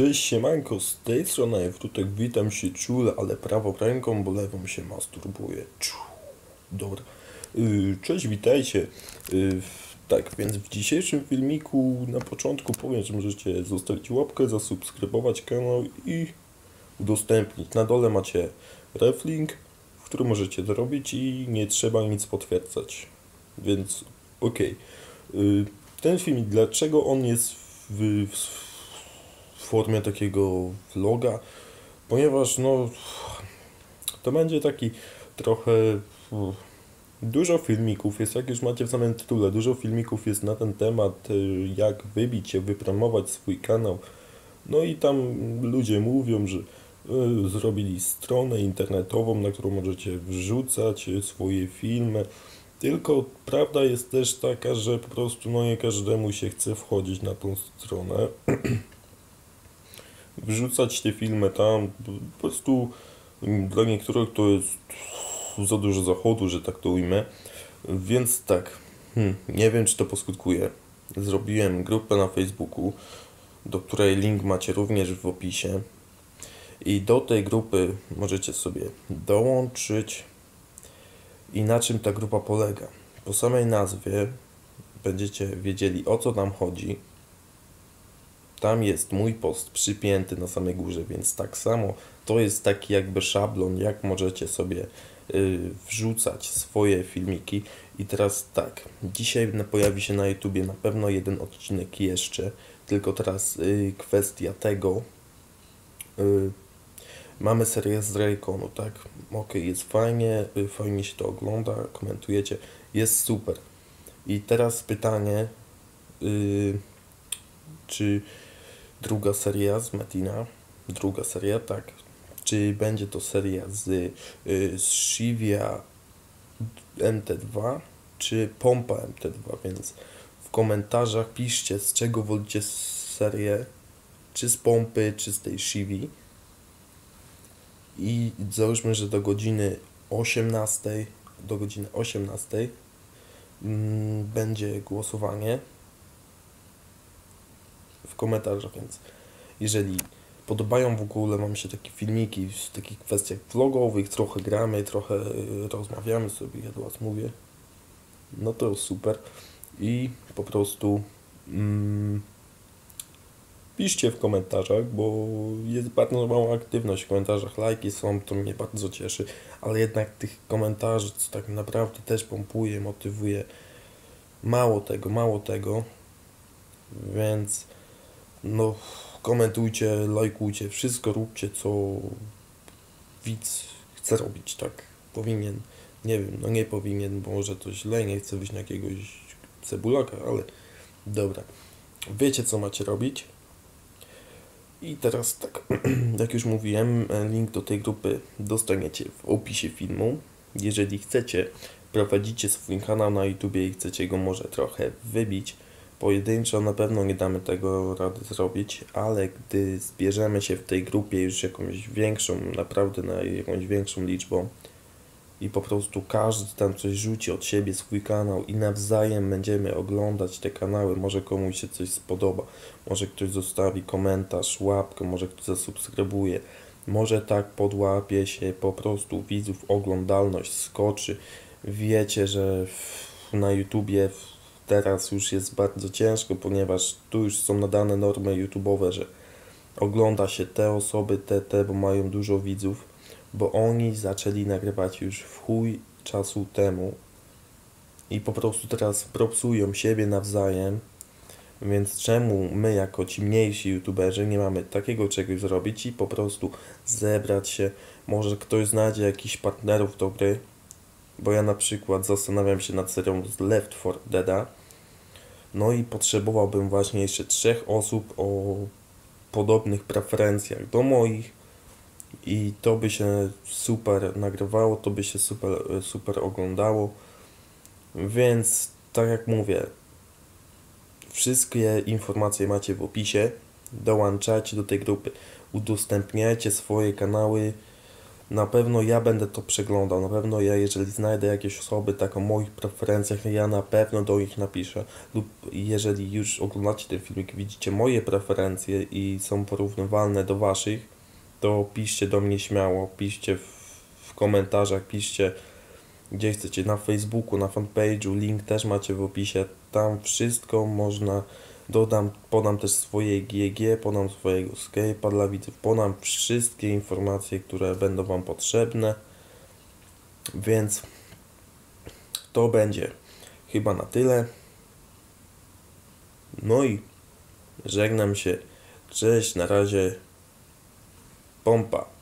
Cześć, siemanko, z tej strony Wrutek, witam się czule, ale prawą ręką, bo lewą się masturbuję. Czu. Dobra. Y, Cześć, witajcie. Y, Tak, więc w dzisiejszym filmiku na początku powiem, że możecie zostawić łapkę, zasubskrybować kanał i udostępnić. Na dole macie reflink, w którym możecie to robić i nie trzeba nic potwierdzać. Więc okej. Y, Ten filmik, dlaczego on jest w, w, w formie takiego vloga? Ponieważ no to będzie taki trochę dużo filmików jest, jak już macie w samym tytule, dużo filmików jest na ten temat, y, jak wybić się, wypromować swój kanał. No i tam ludzie mówią, że y, zrobili stronę internetową, na którą możecie wrzucać y, swoje filmy. Tylko prawda jest też taka, że po prostu no nie każdemu się chce wchodzić na tą stronę. Wrzucać te filmy tam, po prostu dla niektórych to jest za dużo zachodu, że tak to ujmę. Więc tak, hmm, nie wiem czy to poskutkuje. Zrobiłem grupę na Facebooku, do której link macie również w opisie. I do tej grupy możecie sobie dołączyć. I na czym ta grupa polega? Po samej nazwie będziecie wiedzieli o co tam chodzi. Tam jest mój post przypięty na samej górze, więc tak samo to jest taki jakby szablon, jak możecie sobie y, wrzucać swoje filmiki. I teraz tak, dzisiaj pojawi się na YouTubie na pewno jeden odcinek jeszcze, tylko teraz y, kwestia tego. Y, mamy serię z Rayconu, tak? Okej, jest fajnie, fajnie się to ogląda, komentujecie, jest super. I teraz pytanie, czy druga seria z Metina, druga seria, tak, czy będzie to seria z, y, z Shivia MT2, czy Pompa MT2, więc w komentarzach piszcie, z czego wolicie serię, czy z Pompy, czy z tej Shivi. I załóżmy, że do godziny 18, do godziny 18 mm, będzie głosowanie w komentarzach, więc jeżeli podobają w ogóle Wam się takie filmiki w takich kwestiach vlogowych, trochę gramy, trochę y, rozmawiamy sobie, ja do Was mówię, no to super. I po prostu mm, piszcie w komentarzach, bo jest bardzo mała aktywność w komentarzach, lajki są, to mnie bardzo cieszy, ale jednak tych komentarzy, co tak naprawdę też pompuje, motywuje, mało tego, mało tego, więc no komentujcie, lajkujcie, wszystko róbcie, co widz chce robić, tak, powinien, nie wiem, no nie powinien, bo może to źle, nie chcę wyjść na jakiegoś cebulaka, ale dobra, wiecie co macie robić, i teraz tak, jak już mówiłem, link do tej grupy dostaniecie w opisie filmu. Jeżeli chcecie, prowadzicie swój kanał na YouTubie i chcecie go może trochę wybić, pojedynczo na pewno nie damy tego rady zrobić, ale gdy zbierzemy się w tej grupie już jakąś większą, naprawdę na jakąś większą liczbą i po prostu każdy tam coś rzuci od siebie, swój kanał i nawzajem będziemy oglądać te kanały, może komuś się coś spodoba, może ktoś zostawi komentarz, łapkę, może ktoś zasubskrybuje, może tak podłapie się po prostu widzów, oglądalność skoczy. Wiecie, że w, na YouTubie teraz już jest bardzo ciężko, ponieważ tu już są nadane normy YouTube'owe, że ogląda się te osoby, te, te, bo mają dużo widzów, bo oni zaczęli nagrywać już w chuj czasu temu i po prostu teraz propsują siebie nawzajem, więc czemu my jako ci mniejsi youtuberzy nie mamy takiego czegoś zrobić i po prostu zebrać się, może ktoś znajdzie jakichś partnerów do gry, bo ja na przykład zastanawiam się nad serią z Left 4 Deada, no i potrzebowałbym właśnie jeszcze trzech osób o podobnych preferencjach do moich i to by się super nagrywało, to by się super, super oglądało. Więc tak jak mówię, wszystkie informacje macie w opisie. Dołączajcie do tej grupy, udostępniajcie swoje kanały, Na pewno ja będę to przeglądał, na pewno ja, jeżeli znajdę jakieś osoby tak o moich preferencjach, ja na pewno do nich napiszę. Lub jeżeli już oglądacie ten filmik, widzicie moje preferencje i są porównywalne do waszych, to piszcie do mnie śmiało, piszcie w, w komentarzach, piszcie gdzie chcecie, na Facebooku, na fanpage'u, link też macie w opisie, tam wszystko można, dodam, podam też swoje GG, podam swojego Skype'a dla widzów, podam wszystkie informacje, które będą Wam potrzebne, więc to będzie chyba na tyle. No i żegnam się, cześć, na razie, pompa.